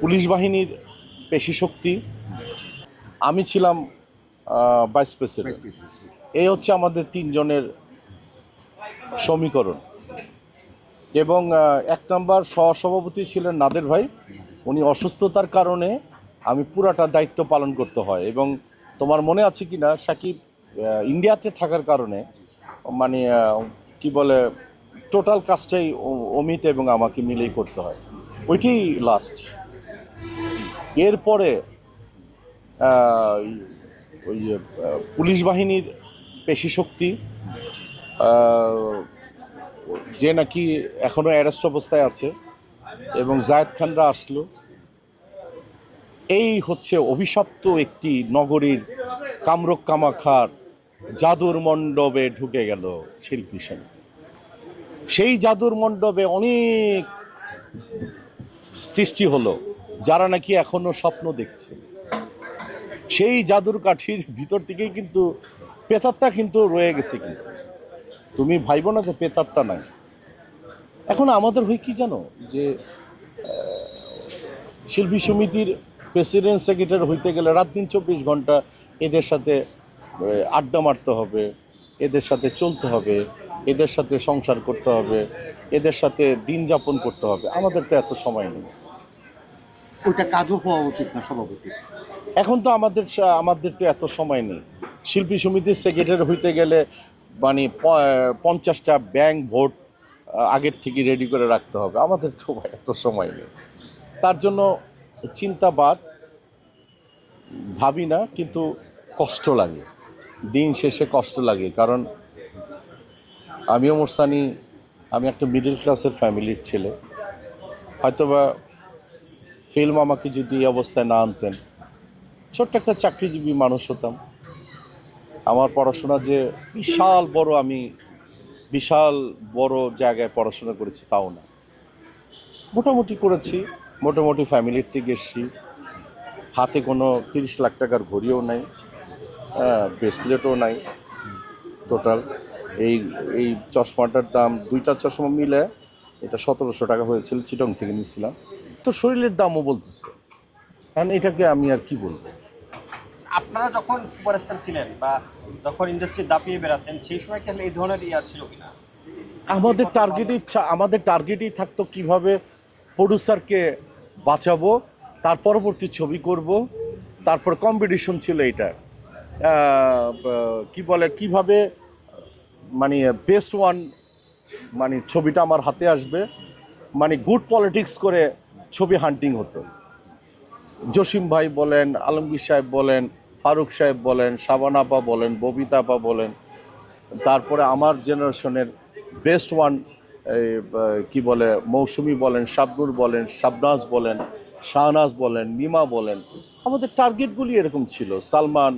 Police বাহিনীর পেশি শক্তি। আমি ছিলাম ভাইস প্রেসিডেন্ট এই হচ্ছে আমাদের তিনজনের সমীকরণ। এবং এক নম্বর সহসভাপতি ছিলেন নাদের ভাই। উনি অসুস্থতার কারণে আমি পুরাটা দায়িত্ব পালন করতে হয়। এবং তোমার মনে আছে কি না সাকিব ইন্ডিয়াতে থাকার কারণে মানে কি বলে টোটাল কাজটাই অমিত এবং আমাকে মিলেই করতে হয়। ওইটি লাস্ট এরপরে ওই পুলিশ বাহিনীর পেশি শক্তি যে নাকি এখনও অ্যারেস্ট অবস্থায় আছে, এবং জায়েদ খানরা আসলো। এই হচ্ছে অভিশপ্ত একটি নগরীর কামরক কামাখার জাদুর মণ্ডপে ঢুকে গেল শিল্পী সেন। সেই জাদুর মণ্ডপে অনেক সৃষ্টি হলো, যারা নাকি এখনও স্বপ্ন দেখছে। সেই জাদুর কাঠির ভিতর থেকেই কিন্তু পেতাত্তা কিন্তু রয়ে গেছে কিন্তু। তুমি ভাইব না যে পেতাত্তা নাই। এখন আমাদের হয় কি জানো? যে শিল্পী সমিতির প্রেসিডেন্ট সেক্রেটারি হইতে গেলে রাত দিন চব্বিশ ঘণ্টা এদের সাথে আড্ডা মারতে হবে, এদের সাথে চলতে হবে। এদের সাথে সংসার করতে হবে এদের সাথে দিন যাপন করতে হবে। আমাদের তো এত সময় নেই। ওইটা কাজও হওয়া উচিত না সভাপতি। এখন তো আমাদের আমাদের তো এত সময় নেই। শিল্পী সমিতির সেক্রেটারি হইতে গেলে মানে পঞ্চাশটা ব্যাংক ভোট আগের থেকে রেডি করে রাখতে হবে। আমাদের তো এত সময় নেই। তার জন্য চিন্তাবাদ ভাবি না কিন্তু কষ্ট লাগে। দিন শেষে কষ্ট লাগে কারণ আমিও মোরসানি, আমি একটা মিডল ক্লাসের ফ্যামিলির ছেলে। হয়তোবা ফিল্ম আমাকে যদি এই অবস্থায় না আনতেন, ছোট্ট একটা চাকরিজীবী মানুষ হতাম। আমার পড়াশোনা যে বিশাল বড়, আমি বিশাল বড় জায়গায় পড়াশোনা করেছি, তাও না। মোটামুটি করেছি, মোটামুটি ফ্যামিলির থেকে এসেছি। হাতে কোনো তিরিশ লাখ টাকার ঘড়িও নাই ব্রেসলেটও নাই টোটাল এই এই চশমাটার দাম দুইটা চশমা মিলে এটা সতেরোশো টাকা হয়েছিল চিটং থেকে নিয়েছিলাম। তো শরীরের দামও বলতেছে। কারণ এটাকে আমি আর কি বলব? আপনারা যখন সুপারস্টার ছিলেন বা যখন ইন্ডাস্ট্রি দাপিয়ে বেড়াতেন সেই সময় কি এই ধরনের ইয়া ছিল কিনা? আমাদের টার্গেট ইচ্ছা আমাদের টার্গেটই থাকতো কীভাবে প্রডিউসারকে বাঁচাবো তার পরবর্তী ছবি করব তারপর কম্পিটিশন ছিল এটা কি বলে কীভাবে মানে বেস্ট ওয়ান মানে ছবিটা আমার হাতে আসবে। মানে গুড পলিটিক্স করে ছবি হান্টিং হতো। জসিম ভাই বলেন, আলমগীর সাহেব বলেন, ফারুক সাহেব বলেন, শাবান আপা বলেন, ববিতা আপা বলেন, তারপরে আমার জেনারেশনের বেস্ট ওয়ান কি বলে, মৌসুমি বলেন, শাবনুর বলেন, শাবনাজ বলেন, শাহনাজ বলেন, নিমা বলেন, আমাদের টার্গেটগুলি এরকম ছিল। সালমান,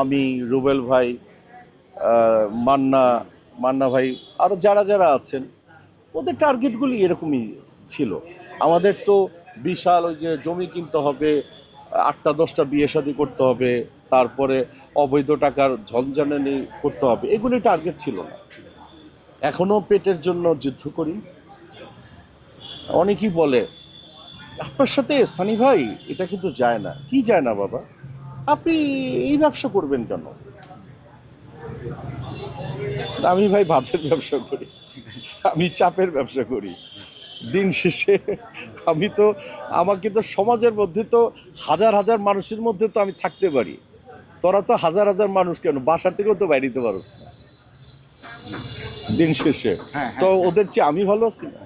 আমি, রুবেল ভাই মান্না মান্না ভাই আরও যারা যারা আছেন, ওদের টার্গেটগুলি এরকমই ছিল। আমাদের তো বিশাল ওই যে জমি কিনতে হবে, আটটা, দশটা বিয়ে শাদী করতে হবে, তারপরে অবৈধ টাকার ঝঞ্ঝানি করতে হবে, এগুলি টার্গেট ছিল না। এখনও পেটের জন্য যুদ্ধ করি। অনেকেই বলে, আপনার সাথে সানি ভাই, এটা কিন্তু যায় না। কি যায় না বাবা? আপনি এই ব্যবসা করবেন কেন? আমি ভাই ভাতের ব্যবসা করি। আমি চাপের ব্যবসা করি। দিন শেষে আমি তো আমাকে তো সমাজের মধ্যে তো হাজার হাজার মানুষের মধ্যে তো আমি থাকতে পারি। তোরা তো হাজার হাজার মানুষ কেন? বাসার থেকেও তো বাইরে দিতে পারস না। দিন শেষে। হ্যাঁ, তো ওদের চেয়ে আমি ভালো আছি না?